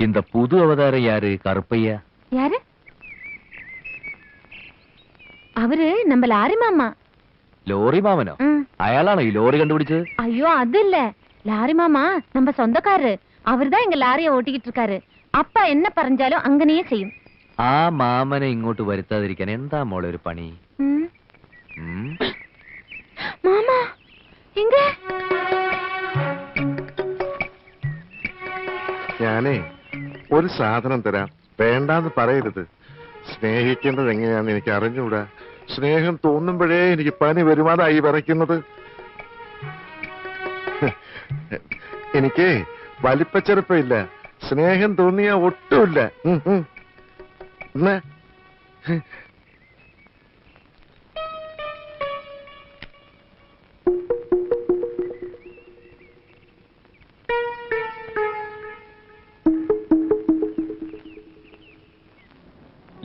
இந்த புது அவதாரம் யாரு கருப்பையா யாரு அவரு நம்ம லாரி மாமா ലോറി മാമനോ ம். അയാളാണോ ഈ ലോറി കണ്ടുപിടിച്ചത് ஐயோ அது இல்ல லாரி மாமா நம்ம சொந்தக்காரரு அவர்தான் எங்க லாரிய ஓட்டிக்கிட்டு இருக்காரு அப்பா என்ன பறஞ்சாலும் அங்கனையே செய்யும் ആ മാമനെ ഇങ്ങോട്ട് വരുത്താതിരിക്കാൻ എന്താ മോളെ ഒരു പണി ம். ഉം? மாமா எங்க ഞാനേ ഒരു സാധനം തരാം. വേണ്ടാന്ന് പറയരുത്. സ്നേഹിക്കേണ്ടത് എങ്ങനെയാന്ന് എനിക്ക് അറിഞ്ഞുകൂടാ സ്നേഹം തോന്നുമ്പോഴേ എനിക്ക് പനി വരുമാനായി വിറയ്ക്കുന്നത് എനിക്ക് വലിപ്പച്ചെറുപ്പമില്ല. സ്നേഹം തോന്നിയ ഒട്ടുമില്ല.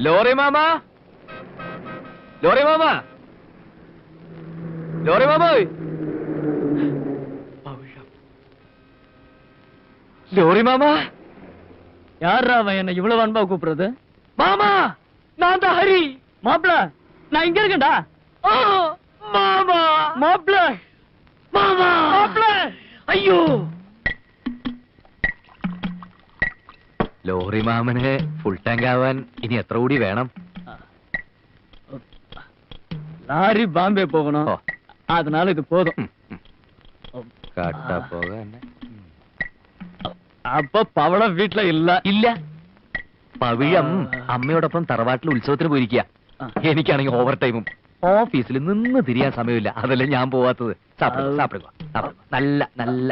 ലോറി മാമ ലോറി മാമ ലോറി മാമ ലോറി മാമ யாரா அவன் என்ன இவ்வளவு அன்பா கூப்பிடுறது மாமா நான் தான் ஹரி மாப்பிள நான் இங்க இருக்கேன்டா ஆ, மாமா மாப்பிள மாமா மாப்பிள അയ്യോ ലോറി മാമന് ഫുൾ ടാങ്ക് ആവാൻ ഇനി എത്ര കൂടി വേണം லாரி பாம்பே போகணும் ஓ. அதனால இது போதும் കട്ട പോകാൻ அப்ப பவளம் வீட்ல இல்ல ഇല്ല പവിഴം അമ്മയോടൊപ്പം തറവാട്ടിൽ ഉത്സവത്തിന് പോയിരിക്കുക എനിക്കാണെങ്കിൽ ഓവർ ടൈമും ഓഫീസിൽ നിന്ന് തിരിയാൻ സമയമില്ല അതല്ലേ ഞാൻ പോവാത്തത് സാപ്പിടുക സാപ്പിടുക സാപ്പിടുക. നല്ല നല്ല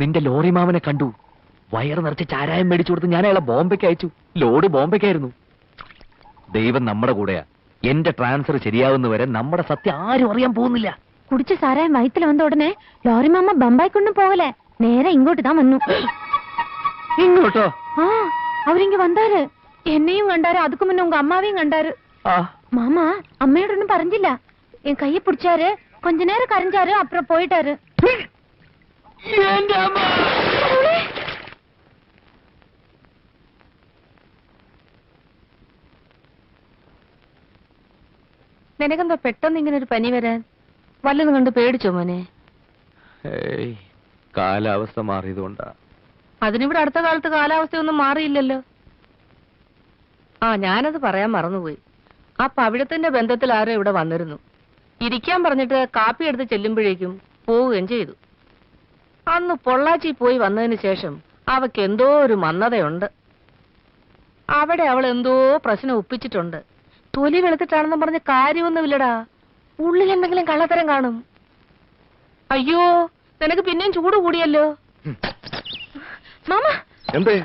നിന്റെ ലോറി മാമനെ കണ്ടു. വയറ് നിറച്ച് ചാരായം മേടിച്ചു കൊടുത്ത് ഞാൻ അയാളെ ബോംബെക്ക് അയച്ചു. ലോഡ് ബോംബെക്കായിരുന്നു. ദൈവം നമ്മുടെ കൂടെയാ. എന്റെ ട്രാൻസ്ഫർ ശരിയാവുന്ന വരെ നമ്മുടെ സത്യം ആരും അറിയാൻ പോകുന്നില്ല. കുടിച്ച സാരായം വയത്തിൽ വന്ന ഉടനെ ലോറി മാമ ബമ്പായിക്കൊണ്ടും പോകലെ നേരെ ഇങ്ങോട്ട് താ വന്നു. ഇങ്ങോട്ടോ? ആ അവരിങ്ങ വന്നാൽ എന്നെയും കണ്ടാര് അതുക്ക് മുന്നേ ഉങ്ക അമ്മാവേയും കണ്ടാര്. മാമ അമ്മയോടൊന്നും പറഞ്ഞില്ല. എൻ കയ്യെ പിടിച്ചാര് കൊഞ്ച നേരം കരഞ്ചാര് അപ്പുറം പോയിട്ടാര്. എന്റെ അമ്മ. നിനക്കെന്താ പെട്ടെന്ന് ഇങ്ങനെ ഒരു പനി വരാൻ? വല്ലതും കണ്ട് പേടിച്ചോ മോനെ? ഏയ് കാലാവസ്ഥ മാറിയതുകൊണ്ടാ. അതിനിവിടെ അടുത്ത കാലത്ത് കാലാവസ്ഥയൊന്നും മാറിയില്ലല്ലോ. ആ ഞാനത് പറയാൻ മറന്നുപോയി. ആ പവിഴത്തിന്റെ ബന്ധത്തിൽ ആരോ ഇവിടെ വന്നിരുന്നു. ഇരിക്കാൻ പറഞ്ഞിട്ട് കാപ്പി എടുത്ത് ചെല്ലുമ്പോഴേക്കും പോവുകയും ചെയ്തു. അന്ന് പൊള്ളാച്ചി പോയി വന്നതിന് ശേഷം അവക്ക് എന്തോ ഒരു മന്നതയുണ്ട് അവിടെ അവൾ എന്തോ പ്രശ്നം ഒപ്പിച്ചിട്ടുണ്ട്. തൊലി വെളുത്തിട്ടാണെന്ന് പറഞ്ഞ കാര്യമൊന്നുമില്ലടാ. ഉള്ളിൽ എന്തെങ്കിലും കള്ളത്തരം കാണും. അയ്യോ നിനക്ക് പിന്നെയും ചൂട് കൂടിയല്ലോ. മാമ! എന്തേ?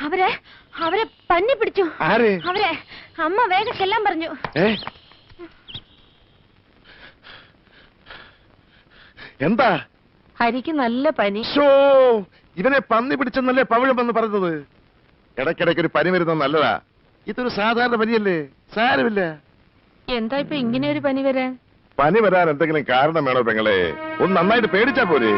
അവരെ അവരെ പന്നി പിടിച്ചു. ആരെ? അവരെ അമ്മ വേഗം ചെല്ലാൻ പറഞ്ഞു. എന്താ? ഹരിക്ക് നല്ല പനി. ഇവനെ പന്നി പിടിച്ചെന്നല്ലേ പവിഴം എന്ന് പറഞ്ഞത്. ഇടയ്ക്കിടയ്ക്ക് ഒരു പനി വരുന്നത് നല്ലതാ. ഇതൊരു സാധാരണ പനിയല്ലേ? സാരമില്ല. എന്താ ഇപ്പൊ ഇങ്ങനെ ഒരു പനി വരാൻ? പനി വരാൻ എന്തെങ്കിലും കാരണം വേണോ പെങ്ങളെ? ഒന്ന് നന്നായിട്ട് പേടിച്ചാ പോരെ.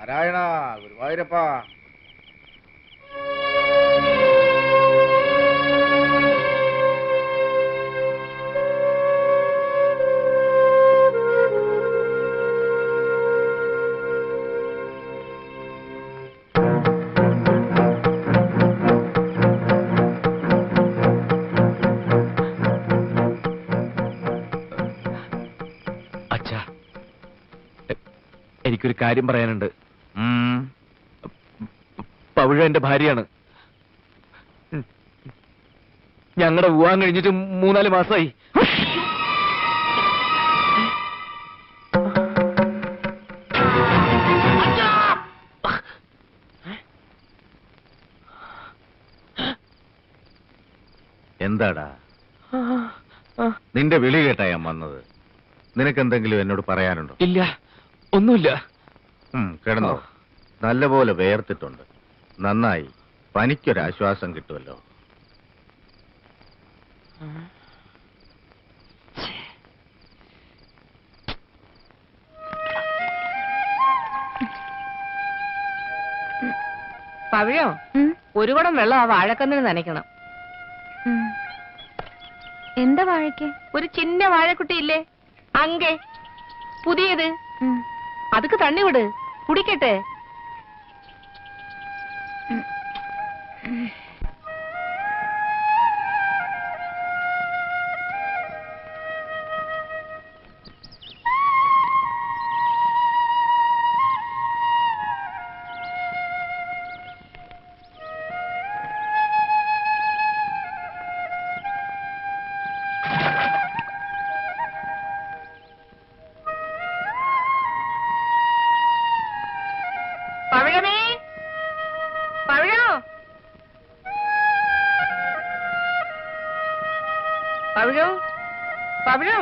നാരായണ ഗുരുവായൂരപ്പ എനിക്കൊരു കാര്യം പറയാനുണ്ട്. മുഴുവൻ എന്റെ ഭാര്യയാണ്. ഞങ്ങളുടെ വിവാഹം കഴിഞ്ഞിട്ട് മൂന്നാൽ മാസമായി എന്താടാ? നിന്റെ വിളി കേട്ടാ ഞാൻ വന്നത്. നിനക്കെന്തെങ്കിലും എന്നോട് പറയാനുണ്ടോ? ഇല്ല. ഒന്നുമില്ല. കിടന്നോ. നല്ലപോലെ വേർത്തിട്ടുണ്ട്. നന്നായി. പനിക്കൊരാശ്വാസം കിട്ടുമല്ലോ. പവിഴോ ഒരു കുടം വെള്ളം ആ വാഴക്കന്നിന് നനയ്ക്കണം. എന്താ വാഴയ്ക്ക്? ഒരു ചിന്ന വാഴക്കുട്ടി ഇല്ലേ? അങ്കെ പുതിയത്. അതൊക്കെ അതുക്ക് തണ്ണി വിട് കുടിക്കട്ടെ. പവിഴോ.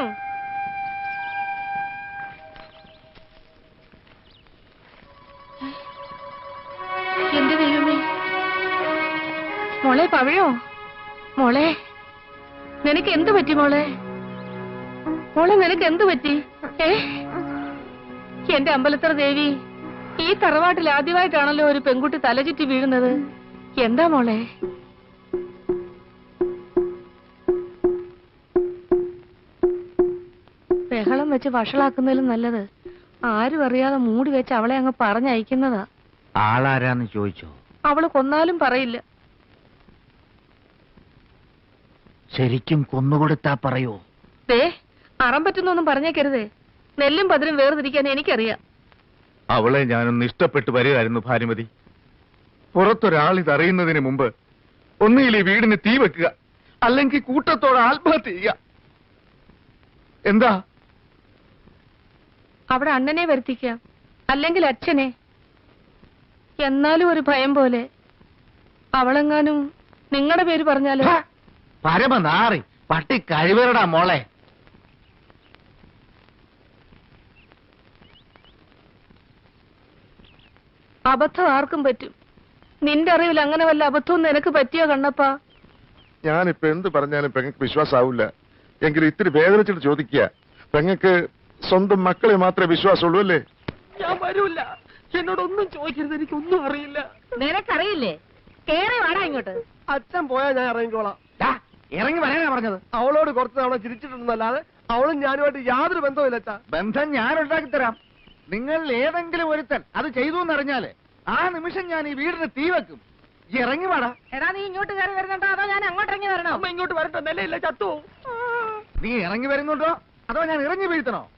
എന്റെ ദൈവമേ. മോളെ പവിഴോ? മോളെ നിനക്ക് എന്ത് പറ്റി മോളെ? മോളെ നിനക്ക് എന്ത് പറ്റി? ഏ? എന്റെ അമ്പലത്തറ ദേവി ഈ തറവാട്ടിൽ ആദ്യമായിട്ടാണല്ലോ ഒരു പെൺകുട്ടി തലചുറ്റി വീഴുന്നത്. എന്താ മോളെ? വെച്ച് വഷളാക്കുന്നതിലും നല്ലത്. ആരും അറിയാതെ മൂടി വെച്ച് അവളെ അങ്ങ് പറഞ്ഞയക്കുന്നതാ. ആളാരാന്ന് ചോദിച്ചോ? അവൾ കൊന്നാലും പറയില്ല. ശരിക്കും കൊന്നുകൊടുത്താ പറയോ? ദേ അറം പറ്റുന്നൊന്നും പറഞ്ഞേക്കരുതേ. നെല്ലും പതിലും വേർതിരിക്കാൻ എനിക്കറിയാം. അവളെ ഞാനൊന്ന് ഇഷ്ടപ്പെട്ട് വരികയായിരുന്നു ഭാനുമതി. പുറത്തൊരാൾ ഇതറിയുന്നതിന് മുമ്പ് ഒന്നുകിൽ ഈ വീടിന് തീ വെക്കുക അല്ലെങ്കിൽ കൂട്ടത്തോടെ ആത്മഹത്യ ചെയ്യുക. എന്താ? അവിടെ അണ്ണനെ വരുത്തിക്കാം അല്ലെങ്കിൽ അച്ഛനെ. എന്നാലും ഒരു ഭയം പോലെ. അവളെങ്ങാനും നിങ്ങളുടെ പേര് പറഞ്ഞാലോ? പരമനാറി പട്ടി കഴിവരടാ മോളെ. അബദ്ധം ആർക്കും പറ്റും. നിന്റെ അറിവിൽ അങ്ങനെ വല്ല അബദ്ധവും നിനക്ക് പറ്റിയോ കണ്ണപ്പാ? ഞാനിപ്പോ എന്ത് പറഞ്ഞാലും പെങ്ങൾക്ക് വിശ്വാസാവില്ല എങ്കിലും ഇത്തിരി വേദനിച്ചിട്ട് ചോദിക്കുക. പെങ്ങൾക്ക് സ്വന്തം മക്കളെ മാത്രമേ വിശ്വാസമുള്ളൂ അല്ലേ? ഞാൻ വരൂല എന്നോടൊന്നും ചോദിക്കരുത്. എനിക്കൊന്നും അറിയില്ല. നിനക്കറിയില്ലേ? കേറി വാടാ ഇങ്ങോട്ട്. അച്ഛൻ പോയാ ഞാൻ ഇറങ്ങിക്കോളാം. ഇറങ്ങി വരാനാ പറഞ്ഞത്. അവളോട് കുറച്ച് തവണ ചിരിച്ചിട്ടുണ്ടെന്നല്ലാതെ അവളും ഞാനുമായിട്ട് യാതൊരു ബന്ധവുമില്ല അച്ഛാ. ബന്ധം ഞാൻ ഉണ്ടാക്കി തരാം. നിങ്ങൾ ഏതെങ്കിലും ഒരുത്തൻ അത് ചെയ്തു എന്നറിഞ്ഞാൽ ആ നിമിഷം ഞാൻ ഈ വീടിന് തീ വെക്കും. ഇറങ്ങി വാടാ. എടാ നീ ഇങ്ങോട്ട് കയറി വരുന്നുണ്ടോ? അതോ ഞാൻ അങ്ങോട്ട് ഇറങ്ങി വരണോ? അമ്മ ഇങ്ങോട്ട് വരട്ടെ. നിലയില്ല ചത്തു. നീ ഇറങ്ങി വരുന്നുണ്ടോ? അതോ ഞാൻ ഇറങ്ങി വീഴ്ത്തണോ?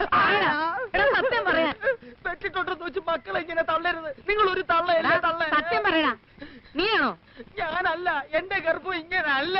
സത്യം പറയാ പെട്ടിട്ടുണ്ടെന്ന് വെച്ച് മക്കളെ ഇങ്ങനെ തള്ളരുത്. നിങ്ങൾ ഒരു തള്ളയല്ലേ തള്ള? സത്യം പറയടാ. നീയാണോ? ഞാനല്ല എന്റെ ഗർഭം ഇങ്ങനല്ല.